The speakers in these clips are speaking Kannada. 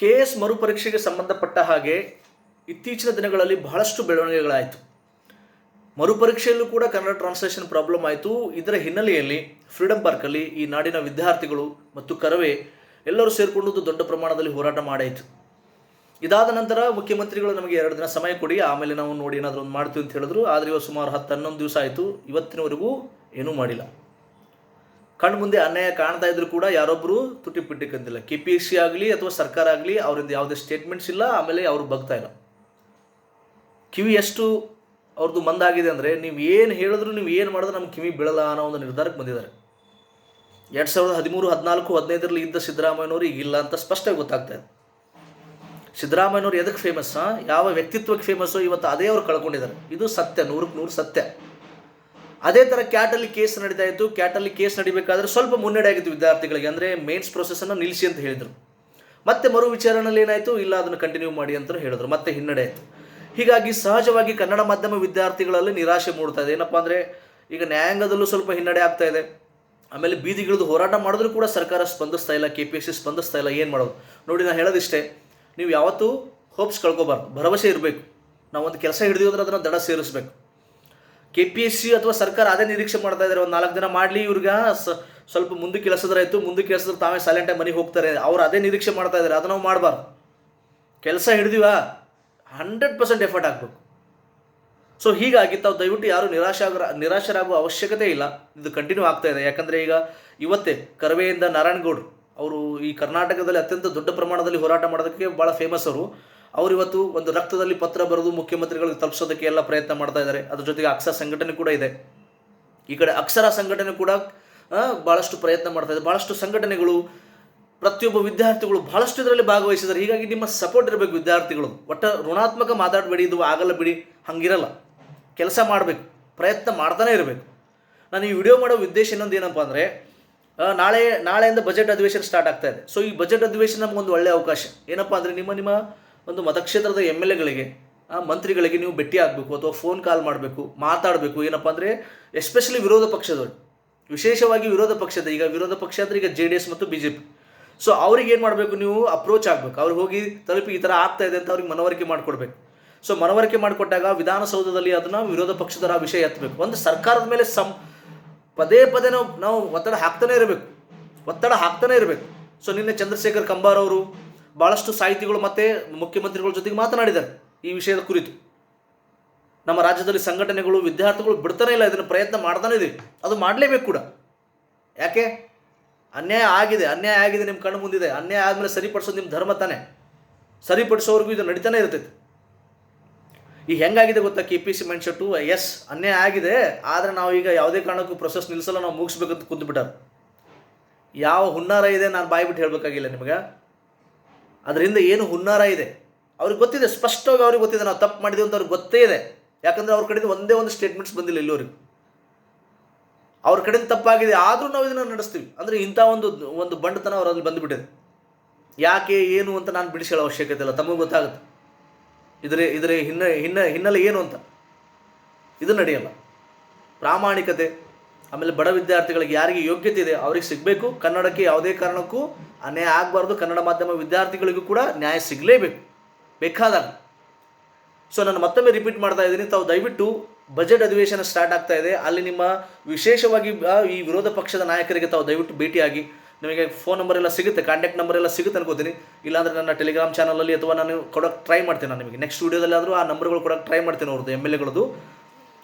ಕೆ ಎಸ್ ಮರುಪರೀಕ್ಷೆಗೆ ಸಂಬಂಧಪಟ್ಟ ಹಾಗೆ ಇತ್ತೀಚಿನ ದಿನಗಳಲ್ಲಿ ಬಹಳಷ್ಟು ಬೆಳವಣಿಗೆಗಳಾಯಿತು. ಮರುಪರೀಕ್ಷೆಯಲ್ಲೂ ಕೂಡ ಕನ್ನಡ ಟ್ರಾನ್ಸ್ಲೇಷನ್ ಪ್ರಾಬ್ಲಮ್ ಆಯಿತು. ಇದರ ಹಿನ್ನೆಲೆಯಲ್ಲಿ ಫ್ರೀಡಂ ಪಾರ್ಕಲ್ಲಿ ಈ ನಾಡಿನ ವಿದ್ಯಾರ್ಥಿಗಳು ಮತ್ತು ಕರವೇ ಎಲ್ಲರೂ ಸೇರಿಕೊಂಡು ದೊಡ್ಡ ಪ್ರಮಾಣದಲ್ಲಿ ಹೋರಾಟ ಮಾಡಾಯಿತು. ಇದಾದ ನಂತರ ಮುಖ್ಯಮಂತ್ರಿಗಳು ನಮಗೆ ಎರಡು ದಿನ ಸಮಯ ಕೊಡಿ, ಆಮೇಲೆ ನಾವು ನೋಡಿ ಏನಾದರೂ ಒಂದು ಮಾಡ್ತೀವಿ ಅಂತ ಹೇಳಿದ್ರು. ಆದರೆ ಇವತ್ತು ಸುಮಾರು ಹತ್ತು ಹನ್ನೊಂದು ದಿವಸ ಆಯಿತು. ಇವತ್ತಿನವರೆಗೂ ಏನೂ ಮಾಡಿಲ್ಲ. ಕಣ್ಣು ಮುಂದೆ ಅನ್ಯಾಯ ಕಾಣ್ತಾ ಇದ್ರು ಕೂಡ ಯಾರೊಬ್ಬರು ತುಟಿ ಪಿಟ್ಟಿ ಕಂದಿಲ್ಲ ಕೆ ಪಿ ಎಸ್ ಸಿ ಆಗಲಿ ಅಥವಾ ಸರ್ಕಾರ ಆಗಲಿ ಅವರಿಂದ ಯಾವುದೇ ಸ್ಟೇಟ್ಮೆಂಟ್ಸ್ ಇಲ್ಲ, ಆಮೇಲೆ ಅವರು ಬಗ್ತಾ ಇಲ್ಲ. ಕಿವಿ ಎಷ್ಟು ಅವ್ರದ್ದು ಮಂದಾಗಿದೆ ಅಂದರೆ, ನೀವು ಏನು ಹೇಳಿದ್ರು, ನೀವು ಏನು ಮಾಡಿದ್ರೆ ನಮ್ಮ ಕಿವಿ ಬೀಳಲ್ಲ ಅನ್ನೋ ಒಂದು ನಿರ್ಧಾರಕ್ಕೆ ಬಂದಿದ್ದಾರೆ. ಎರಡು ಸಾವಿರದ ಹದಿಮೂರು, ಹದಿನಾಲ್ಕು, ಹದಿನೈದರಲ್ಲಿ ಇದ್ದ ಸಿದ್ದರಾಮಯ್ಯನವರು ಈಗ ಇಲ್ಲ ಅಂತ ಸ್ಪಷ್ಟವಾಗಿ ಗೊತ್ತಾಗ್ತಾ ಇದೆ. ಸಿದ್ದರಾಮಯ್ಯನವರು ಎದಕ್ಕೆ ಫೇಮಸ್ ಯಾವ ವ್ಯಕ್ತಿತ್ವಕ್ಕೆ ಫೇಮಸ್ಸು ಇವತ್ತು ಅದೇ ಅವ್ರು ಕಳ್ಕೊಂಡಿದ್ದಾರೆ. ಇದು ಸತ್ಯ, ನೂರಕ್ಕೆ ನೂರು ಸತ್ಯ. ಅದೇ ಥರ ಕ್ಯಾಟಲ್ಲಿ ಕೇಸ್ ನಡೀತಾ ಇತ್ತು. ಕ್ಯಾಟಲ್ಲಿ ಕೇಸ್ ನಡಿಬೇಕಾದ್ರೆ ಸ್ವಲ್ಪ ಮುನ್ನಡೆ ಆಗಿತ್ತು ವಿದ್ಯಾರ್ಥಿಗಳಿಗೆ. ಅಂದರೆ ಮೇನ್ಸ್ ಪ್ರೊಸೆಸನ್ನು ನಿಲ್ಲಿಸಿ ಅಂತ ಹೇಳಿದರು. ಮತ್ತೆ ಮರು ವಿಚಾರಣೆಯಲ್ಲಿ ಏನಾಯಿತು? ಇಲ್ಲ, ಅದನ್ನು ಕಂಟಿನ್ಯೂ ಮಾಡಿ ಅಂತ ಹೇಳಿದ್ರು. ಮತ್ತೆ ಹಿನ್ನಡೆ ಆಯಿತು. ಹೀಗಾಗಿ ಸಹಜವಾಗಿ ಕನ್ನಡ ಮಾಧ್ಯಮ ವಿದ್ಯಾರ್ಥಿಗಳಲ್ಲಿ ನಿರಾಶೆ ಮೂಡ್ತಾ ಇದೆ. ಏನಪ್ಪ ಅಂದರೆ, ಈಗ ನ್ಯಾಯಾಂಗದಲ್ಲೂ ಸ್ವಲ್ಪ ಹಿನ್ನಡೆ ಆಗ್ತಾ ಇದೆ. ಆಮೇಲೆ ಬೀದಿಗಿಳಿದು ಹೋರಾಟ ಮಾಡಿದ್ರೂ ಕೂಡ ಸರ್ಕಾರ ಸ್ಪಂದಿಸ್ತಾ ಇಲ್ಲ ಕೆ ಪಿ ಎಸ್ ಸಿ ಸ್ಪಂದಿಸ್ತಾ ಇಲ್ಲ, ಏನು ಮಾಡೋದು? ನೋಡಿ ನಾನು ಹೇಳೋದಿಷ್ಟೇ. ನೀವು ಯಾವತ್ತೂ ಹೋಪ್ಸ್ ಕಳ್ಕೊಬಾರ್ದು. ಭರವಸೆ ಇರಬೇಕು. ನಾವು ಒಂದು ಕೆಲಸ ಹಿಡಿದಿದ್ರೆ ಅದನ್ನು ದಡ ಸೇರಿಸ್ಬೇಕು. ಕೆ ಪಿ ಎಸ್ ಸಿ ಅಥವಾ ಸರ್ಕಾರ ಅದೇ ನಿರೀಕ್ಷೆ ಮಾಡ್ತಾ ಇದ್ದಾರೆ ಒಂದು ನಾಲ್ಕು ದಿನ ಮಾಡಲಿ ಇವ್ರಿಗೆ. ಸ್ವಲ್ಪ ಮುಂದೆ ಕೆಲಸದ್ರಾಯ್ತು ಮುಂದೆ ಕೆಲಸದ್ರೆ ತಾವೇ ಸೈಲೆಂಟಾಗಿ ಮನೆಗೆ ಹೋಗ್ತಾರೆ. ಅವ್ರು ಅದೇ ನಿರೀಕ್ಷೆ ಮಾಡ್ತಾ ಇದ್ದಾರೆ ಅದನ್ನು ನಾವು ಮಾಡಬಾರ್ದು. ಕೆಲಸ ಹಿಡಿದಿವಾ ಹಂಡ್ರೆಡ್ ಪರ್ಸೆಂಟ್ ಎಫರ್ಟ್ ಹಾಕಬೇಕು ಸೊ ಹೀಗಾಗಿ ತಾವು ದಯವಿಟ್ಟು ಯಾರು ನಿರಾಶ ನಿರಾಶರಾಗುವ ಅವಶ್ಯಕತೆ ಇಲ್ಲ. ಇದು ಕಂಟಿನ್ಯೂ ಆಗ್ತಾ ಇದೆ. ಯಾಕಂದರೆ ಈಗ ಇವತ್ತೇ ಕರವೆಯಿಂದ ನಾರಾಯಣಗೌಡ್ರು ಅವರು ಈ ಕರ್ನಾಟಕದಲ್ಲಿ ಅತ್ಯಂತ ದೊಡ್ಡ ಪ್ರಮಾಣದಲ್ಲಿ ಹೋರಾಟ ಮಾಡೋದಕ್ಕೆ ಭಾಳ ಫೇಮಸ್ ಅವರು. ಅವರು ಇವತ್ತು ಒಂದು ರಕ್ತದಲ್ಲಿ ಪತ್ರ ಬರೆದು ಮುಖ್ಯಮಂತ್ರಿಗಳಿಗೆ ತಲುಪಿಸೋದಕ್ಕೆ ಎಲ್ಲ ಪ್ರಯತ್ನ ಮಾಡ್ತಾ ಇದ್ದಾರೆ. ಅದ್ರ ಜೊತೆಗೆ ಅಕ್ಷರ ಸಂಘಟನೆ ಕೂಡ ಇದೆ. ಈ ಕಡೆ ಅಕ್ಷರ ಸಂಘಟನೆ ಕೂಡ ಭಾಳಷ್ಟು ಪ್ರಯತ್ನ ಮಾಡ್ತಾ ಇದೆ. ಭಾಳಷ್ಟು ಸಂಘಟನೆಗಳು, ಪ್ರತಿಯೊಬ್ಬ ವಿದ್ಯಾರ್ಥಿಗಳು ಭಾಳಷ್ಟು ಇದರಲ್ಲಿ ಭಾಗವಹಿಸಿದ್ದಾರೆ. ಹೀಗಾಗಿ ನಿಮ್ಮ ಸಪೋರ್ಟ್ ಇರಬೇಕು ವಿದ್ಯಾರ್ಥಿಗಳು. ಒಟ್ಟು ಋಣಾತ್ಮಕ ಮಾತಾಡಬೇಡಿ, ಇದು ಆಗಲ್ಲ ಬಿಡಿ, ಹಂಗಿರಲ್ಲ. ಕೆಲಸ ಮಾಡಬೇಕು, ಪ್ರಯತ್ನ ಮಾಡ್ತಾನೆ ಇರಬೇಕು. ನಾನು ಈ ವಿಡಿಯೋ ಮಾಡೋ ಉದ್ದೇಶ ಇನ್ನೊಂದು ಏನಪ್ಪ ಅಂದರೆ ನಾಳೆ, ನಾಳೆಯಿಂದ ಬಜೆಟ್ ಅಧಿವೇಶನ ಸ್ಟಾರ್ಟ್ ಆಗ್ತಾ ಇದೆ. ಸೊ ಈ ಬಜೆಟ್ ಅಧಿವೇಶನ ನಮಗೊಂದು ಒಳ್ಳೆಯ ಅವಕಾಶ. ಏನಪ್ಪ ಅಂದರೆ ನಿಮ್ಮ ನಿಮ್ಮ ಒಂದು ಮತಕ್ಷೇತ್ರದ ಎಂ ಎಲ್ ಎಗಳಿಗೆ ಮಂತ್ರಿಗಳಿಗೆ ನೀವು ಭೇಟಿ ಆಗಬೇಕು ಅಥವಾ ಫೋನ್ ಕಾಲ್ ಮಾಡಬೇಕು, ಮಾತಾಡಬೇಕು. ಏನಪ್ಪ ಅಂದರೆ ಎಸ್ಪೆಷಲಿ ವಿರೋಧ ಪಕ್ಷದವರು. ವಿಶೇಷವಾಗಿ ವಿರೋಧ ಪಕ್ಷದ, ಈಗ ವಿರೋಧ ಪಕ್ಷ ಅಂದರೆ ಈಗ ಜೆ ಡಿ ಎಸ್ ಮತ್ತು ಬಿ ಜೆ ಪಿ ಸೊ ಅವ್ರಿಗೆ ಏನು ಮಾಡಬೇಕು ನೀವು? ಅಪ್ರೋಚ್ ಆಗಬೇಕು. ಅವ್ರಿಗೆ ಹೋಗಿ ತಲುಪಿ ಈ ಥರ ಆಗ್ತಾ ಇದೆ ಅಂತ ಅವ್ರಿಗೆ ಮನವರಿಕೆ ಮಾಡಿಕೊಡ್ಬೇಕು. ಸೊ ಮನವರಿಕೆ ಮಾಡಿಕೊಟ್ಟಾಗ ವಿಧಾನಸೌಧದಲ್ಲಿ ಅದನ್ನು ವಿರೋಧ ಪಕ್ಷದರ ವಿಷಯ ಎತ್ತಬೇಕು. ಒಂದು ಸರ್ಕಾರದ ಮೇಲೆ ಸಂ, ಪದೇ ಪದೇ ನಾವು ನಾವು ಒತ್ತಡ ಹಾಕ್ತಾನೆ ಇರಬೇಕು. ಒತ್ತಡ ಹಾಕ್ತಾನೆ ಇರಬೇಕು. ಸೊ ನಿನ್ನೆ ಚಂದ್ರಶೇಖರ್ ಕಂಬಾರ್ ಅವರು ಭಾಳಷ್ಟು ಸಾಹಿತಿಗಳು ಮತ್ತು ಮುಖ್ಯಮಂತ್ರಿಗಳ ಜೊತೆಗೆ ಮಾತನಾಡಿದ್ದಾರೆ ಈ ವಿಷಯದ ಕುರಿತು. ನಮ್ಮ ರಾಜ್ಯದಲ್ಲಿ ಸಂಘಟನೆಗಳು, ವಿದ್ಯಾರ್ಥಿಗಳು ಬಿಡ್ತಾನೆ ಇಲ್ಲ, ಇದನ್ನು ಪ್ರಯತ್ನ ಮಾಡ್ತಾನೆ ಇದೆ. ಅದು ಮಾಡಲೇಬೇಕು ಕೂಡ. ಯಾಕೆ? ಅನ್ಯಾಯ ಆಗಿದೆ ಅನ್ಯಾಯ ಆಗಿದೆ ನಿಮ್ಮ ಕಣ್ಣು ಮುಂದಿದೆ. ಅನ್ಯಾಯ ಆದಮೇಲೆ ಸರಿಪಡಿಸೋದು ನಿಮ್ಮ ಧರ್ಮ ತಾನೇ. ಸರಿಪಡಿಸೋವರೆಗೂ ಇದು ನಡೀತಾನೆ ಇರ್ತೈತೆ. ಈಗ ಹೆಂಗಾಗಿದೆ ಗೊತ್ತಾ ಕೆ ಪಿ ಸಿ ಮೈಂಡ್ಸೆಟ್ಟು ಎಸ್, ಅನ್ಯಾಯ ಆಗಿದೆ, ಆದರೆ ನಾವು ಈಗ ಯಾವುದೇ ಕಾರಣಕ್ಕೂ ಪ್ರೊಸೆಸ್ ನಿಲ್ಲಿಸಲ್ಲ ನಾವು ಮುಗಿಸ್ಬೇಕಂತ ಕುಂತ್ಬಿಟ್ಟಾರೆ. ಯಾವ ಹುನ್ನಾರ ಇದೆ ನಾನು ಬಾಯಿ ಬಿಟ್ಟು ಹೇಳಬೇಕಾಗಿಲ್ಲ ನಿಮಗೆ. ಅದರಿಂದ ಏನು ಹುನ್ನಾರ ಇದೆ? ಅವ್ರಿಗೆ ಗೊತ್ತಿದೆ, ಸ್ಪಷ್ಟವಾಗಿ ಅವ್ರಿಗೆ ಗೊತ್ತಿದೆ, ನಾವು ತಪ್ಪು ಮಾಡಿದೆ ಅಂತ ಅವ್ರಿಗೆ ಗೊತ್ತೇ ಇದೆ. ಯಾಕಂದರೆ ಅವ್ರ ಕಡೆಯಿಂದ ಒಂದೇ ಒಂದು ಸ್ಟೇಟ್ಮೆಂಟ್ಸ್ ಬಂದಿಲ್ಲ ಇಲ್ಲಿವರೆಗೂ ಅವ್ರ ಕಡೆಯಿಂದ ತಪ್ಪಾಗಿದೆ, ಆದರೂ ನಾವು ಇದನ್ನು ನಡೆಸ್ತೀವಿ. ಅಂದರೆ ಇಂಥ ಒಂದು ಒಂದು ಬಂಡತನ ಅವರಲ್ಲಿ ಬಂದುಬಿಟ್ಟಿದೆ. ಯಾಕೆ, ಏನು ಅಂತ ನಾನು ಬಿಡಿಸಿ ಅವಶ್ಯಕತೆ ಇಲ್ಲ, ತಮಗೆ ಗೊತ್ತಾಗುತ್ತೆ. ಇದರ ಇದರ ಹಿನ್ನ ಹಿನ್ನ, ಹಿನ್ನೆಲೆ ಏನು ಅಂತ? ಇದು ನಡೆಯಲ್ಲ. ಪ್ರಾಮಾಣಿಕತೆ, ಆಮೇಲೆ ಬಡ ವಿದ್ಯಾರ್ಥಿಗಳಿಗೆ ಯಾರಿಗೆ ಯೋಗ್ಯತೆ ಇದೆ, ಅವ್ರಿಗೆ ಸಿಗಬೇಕು. ಕನ್ನಡಕ್ಕೆ ಯಾವುದೇ ಕಾರಣಕ್ಕೂ ಅನ್ಯಾಯ ಆಗಬಾರ್ದು. ಕನ್ನಡ ಮಾಧ್ಯಮ ವಿದ್ಯಾರ್ಥಿಗಳಿಗೂ ಕೂಡ ನ್ಯಾಯ ಸಿಗಲೇಬೇಕು. ಬೇಕಾದಾಗ. ಸೊ ನಾನು ಮತ್ತೊಮ್ಮೆ ರಿಪೀಟ್ ಮಾಡ್ತಾ ಇದ್ದೀನಿ. ತಾವು ದಯವಿಟ್ಟು ಬಜೆಟ್ ಅಧಿವೇಶನ ಸ್ಟಾರ್ಟ್ ಆಗ್ತಾ ಇದೆ. ಅಲ್ಲಿ ನಿಮ್ಮ ವಿಶೇಷವಾಗಿ ಈ ವಿರೋಧ ಪಕ್ಷದ ನಾಯಕರಿಗೆ ತಾವು ದಯವಿಟ್ಟು ಭೇಟಿಯಾಗಿ ನಿಮಗೆ ಫೋನ್ ನಂಬರ್ ಎಲ್ಲ ಸಿಗುತ್ತೆ. ಕಾಂಟ್ಯಾಕ್ಟ್ ನಂಬರ್ ಎಲ್ಲ ಸಿಗುತ್ತೆ ಅನ್ಕೋತೀನಿ. ಇಲ್ಲಾಂದ್ರೆ ನನ್ನ ಟೆಲಿಗ್ರಾಮ್ ಚಾನಲಲ್ಲಿ ಅಥವಾ ನಾನು ಕೊಡೋಕ್ಕೆ ಟ್ರೈ ಮಾಡ್ತೀನಿ ನಾನು ನಿಮಗೆ. ನೆಕ್ಸ್ಟ್ ವೀಡಿಯೋದಲ್ಲಿ ಆದರೂ ಆ ನಂಬರ್ಗಳು ಕೊಡೋಕ್ಕೆ ಟ್ರೈ ಮಾಡ್ತೀನಿ ಅವ್ರದ್ದು ಎಂ ಎಲ್ ಎಗಳದ್ದು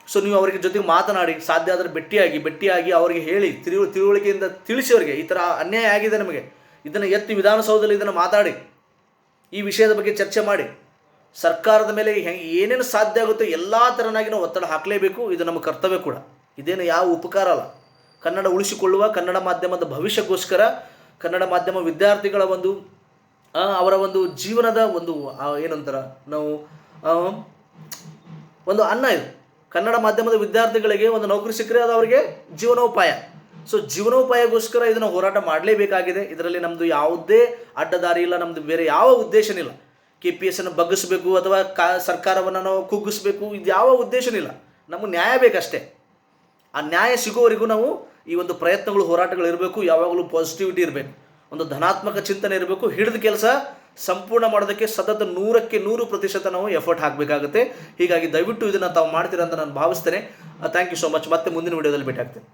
ಸೊ ನೀವು ಅವರಿಗೆ ಜೊತೆಗೆ ಮಾತನಾಡಿ. ಸಾಧ್ಯ ಆದರೆ ಭೇಟಿಯಾಗಿ ಭೇಟಿಯಾಗಿ ಅವರಿಗೆ ಹೇಳಿ ತಿಳಿ ತಿಳುವಳಿಕೆಯಿಂದ ತಿಳಿಸಿ ಅವರಿಗೆ. ಈ ಥರ ಅನ್ಯಾಯ ಆಗಿದೆ ನಮಗೆ. ಇದನ್ನು ಎತ್ತಿ ವಿಧಾನಸೌಧದಲ್ಲಿ ಇದನ್ನು ಮಾತಾಡಿ, ಈ ವಿಷಯದ ಬಗ್ಗೆ ಚರ್ಚೆ ಮಾಡಿ, ಸರ್ಕಾರದ ಮೇಲೆ ಹೆಂಗೆ ಏನೇನು ಸಾಧ್ಯ ಆಗುತ್ತೋ ಎಲ್ಲ ಥರನಾಗಿ ನಾವು ಒತ್ತಡ ಹಾಕಲೇಬೇಕು, ಇದು ನಮ್ಮ ಕರ್ತವ್ಯ ಕೂಡ. ಇದೇನು ಯಾವ ಉಪಕಾರ ಅಲ್ಲ. ಕನ್ನಡ ಉಳಿಸಿಕೊಳ್ಳುವ, ಕನ್ನಡ ಮಾಧ್ಯಮದ ಭವಿಷ್ಯಕ್ಕೋಸ್ಕರ ಕನ್ನಡ ಮಾಧ್ಯಮ ವಿದ್ಯಾರ್ಥಿಗಳ ಒಂದು ಅವರ ಒಂದು ಜೀವನದ ಒಂದು ಏನಂತಾರ, ನಾವು ಒಂದು ಅನ್ನ ಇದು. ಕನ್ನಡ ಮಾಧ್ಯಮದ ವಿದ್ಯಾರ್ಥಿಗಳಿಗೆ, ಒಂದು ನೌಕರಿ ಸಿಕ್ಕರೆ ಅದು ಅವರಿಗೆ ಜೀವನೋಪಾಯ. ಸೊ ಜೀವನೋಪಾಯಕ್ಕೋಸ್ಕರ ಇದನ್ನು ಹೋರಾಟ ಮಾಡಲೇಬೇಕಾಗಿದೆ. ಇದರಲ್ಲಿ ನಮ್ಮದು ಯಾವುದೇ ಅಡ್ಡದಾರಿ ಇಲ್ಲ ನಮ್ಮದು ಬೇರೆ ಯಾವ ಉದ್ದೇಶನಿಲ್ಲ ಕೆ ಪಿ ಎಸ್ ಅನ್ನು ಬಗ್ಗಿಸಬೇಕು ಅಥವಾ ಕಾ, ಸರ್ಕಾರವನ್ನು ನಾವು ಕುಗ್ಗಿಸ್ಬೇಕು, ಇದು ಯಾವ ಉದ್ದೇಶನಿಲ್ಲ ನಮಗೆ ನ್ಯಾಯ ಬೇಕಷ್ಟೇ. ಆ ನ್ಯಾಯ ಸಿಗೋವರೆಗೂ ನಾವು ಈ ಒಂದು ಪ್ರಯತ್ನಗಳು, ಹೋರಾಟಗಳು ಇರಬೇಕು. ಯಾವಾಗಲೂ ಪಾಸಿಟಿವಿಟಿ ಇರಬೇಕು. ಒಂದು ಧನಾತ್ಮಕ ಚಿಂತನೆ ಇರಬೇಕು. ಹಿಡಿದ ಕೆಲಸ ಸಂಪೂರ್ಣ ಮಾಡೋದಕ್ಕೆ ಸತತ ನೂರಕ್ಕೆ ನೂರು ಪ್ರತಿಶತ ನಾವು ಎಫರ್ಟ್ ಹಾಕಬೇಕಾಗುತ್ತೆ. ಹೀಗಾಗಿ ದಯವಿಟ್ಟು ಇದನ್ನು ತಾವು ಮಾಡ್ತೀರಾ ಅಂತ ನಾನು ಭಾವಿಸ್ತೇನೆ. ಥ್ಯಾಂಕ್ ಯು ಸೊ ಮಚ್ ಮತ್ತೆ ಮುಂದಿನ ವಿಡಿಯೋದಲ್ಲಿ ಭೇಟಿ ಆಗ್ತೇನೆ.